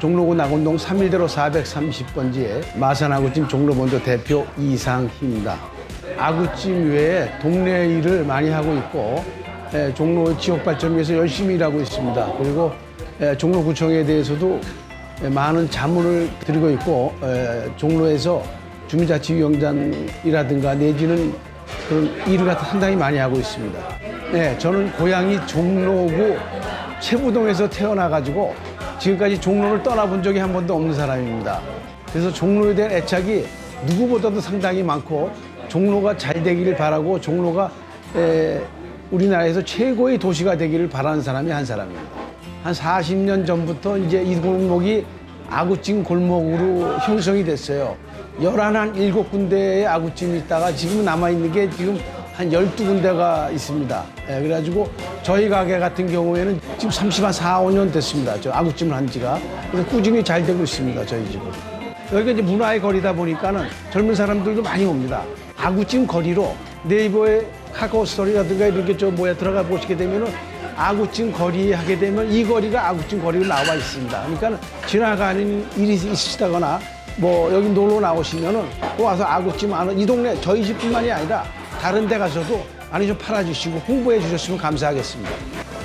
종로구 낙원동 3일대로 430번지에 마산아구찜 종로본도 대표 이상희입니다. 아구찜 외에 동네 일을 많이 하고 있고 예, 종로 지역 발전을 위해서 열심히 일하고 있습니다. 그리고 예, 종로구청에 대해서도 예, 많은 자문을 드리고 있고 예, 종로에서 주민자치위원장이라든가 내지는 그런 일을 갖다 상당히 많이 하고 있습니다. 네, 저는 고향이 종로구 최부동에서 태어나가지고 지금까지 종로를 떠나본 적이 한 번도 없는 사람입니다. 그래서 종로에 대한 애착이 누구보다도 상당히 많고 종로가 잘 되기를 바라고 종로가 에, 우리나라에서 최고의 도시가 되기를 바라는 사람이 한 사람입니다. 한 40년 전부터 이제 이 골목이 아구찜 골목으로 형성이 됐어요. 열한 한 일곱 군데의 아구찜이 있다가 지금 남아있는 게 지금 한 12군데가 있습니다. 예, 그래가지고 저희 가게 같은 경우에는 지금 30한 4, 5년 됐습니다. 저 아구찜을 한 지가. 그래서 꾸준히 잘 되고 있습니다. 저희 집은. 여기가 이제 문화의 거리다 보니까는 젊은 사람들도 많이 옵니다. 아구찜 거리로 네이버에 카카오 스토리라든가 이렇게 저 뭐야 들어가 보시게 되면은 아구찜 거리 하게 되면 이 거리가 아구찜 거리로 나와 있습니다. 그러니까 지나가는 일이 있으시다거나 뭐 여기 놀러 나오시면은 또 와서 아구찜 하는 이 동네 저희 집뿐만이 아니라 다른 데 가서도 많이 좀 팔아주시고 홍보해 주셨으면 감사하겠습니다.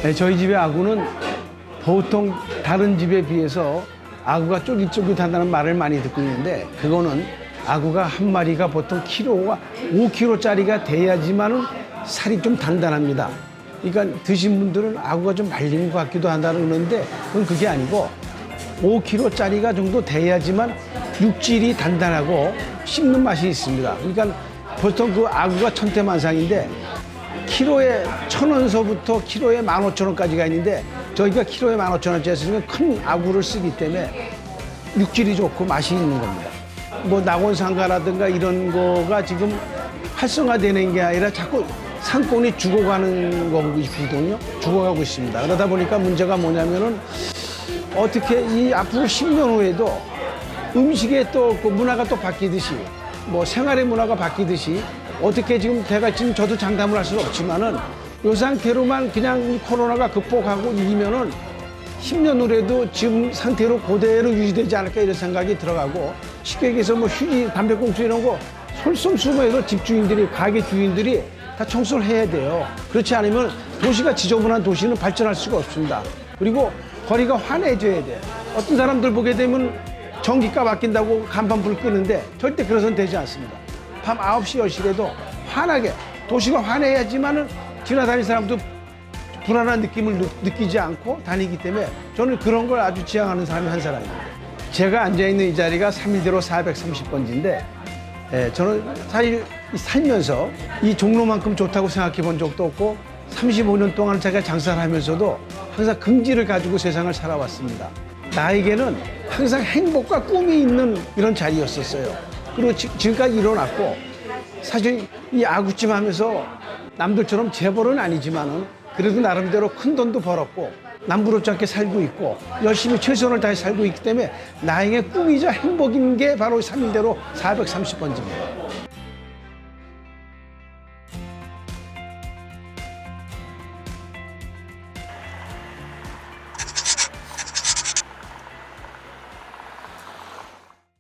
네, 저희 집의 아구는 보통 다른 집에 비해서 아구가 쫄깃쫄깃하다는 말을 많이 듣고 있는데 그거는 아구가 한 마리가 보통 키로가 5kg짜리가 돼야지만은 살이 좀 단단합니다. 그러니까 드신 분들은 아구가 좀 말린 것 같기도 한다 그러는데 그건 그게 아니고 5kg짜리가 정도 돼야지만 육질이 단단하고 씹는 맛이 있습니다. 그러니까 보통 그 아구가 천태만상인데 키로에 천 원서부터 키로에 만 오천 원까지가 있는데 저희가 키로에 만 오천 원짜리 쓰면 큰 아구를 쓰기 때문에 육질이 좋고 맛이 있는 겁니다. 뭐 낙원상가라든가 이런 거가 지금 활성화되는 게 아니라 자꾸 상권이 죽어가는 거거든요. 죽어가고 있습니다. 그러다 보니까 문제가 뭐냐면은 어떻게 이 앞으로 10년 후에도 음식의 또그 문화가 또 바뀌듯이 뭐 생활의 문화가 바뀌듯이 어떻게 지금 제가 지금 저도 장담을 할 수는 없지만은 이 상태로만 그냥 이 코로나가 극복하고 이기면은 10년 후에도 지금 상태로 그대로 유지되지 않을까 이런 생각이 들어가고 쉽게 얘기해서 뭐 휴지, 담배꽁초 이런 거 솔선수범해서 집주인들이 가게 주인들이 다 청소를 해야 돼요. 그렇지 않으면 도시가 지저분한 도시는 발전할 수가 없습니다. 그리고 거리가 환해져야 돼요. 어떤 사람들 보게 되면 전기가 바뀐다고 간판 불 끄는데 절대 그래서는 되지 않습니다. 밤 9시, 10시라도 환하게 도시가 환해야지만은 지나다니는 사람도 불안한 느낌을 느- 느끼지 않고 다니기 때문에 저는 그런 걸 아주 지향하는 사람이 한 사람입니다. 제가 앉아있는 이 자리가 3일대로 430번지인데 예, 저는 사실 이 살면서 이 종로만큼 좋다고 생각해 본 적도 없고 35년 동안 제가 장사를 하면서도 항상 긍지를 가지고 세상을 살아왔습니다. 나에게는 항상 행복과 꿈이 있는 이런 자리였었어요. 그리고 지, 지금까지 일어났고 사실 이 아구찜 하면서 남들처럼 재벌은 아니지만은 그래도 나름대로 큰 돈도 벌었고 남부럽지 않게 살고 있고 열심히 최선을 다해 살고 있기 때문에 나에게 꿈이자 행복인 게 바로 3일대로 430번지입니다.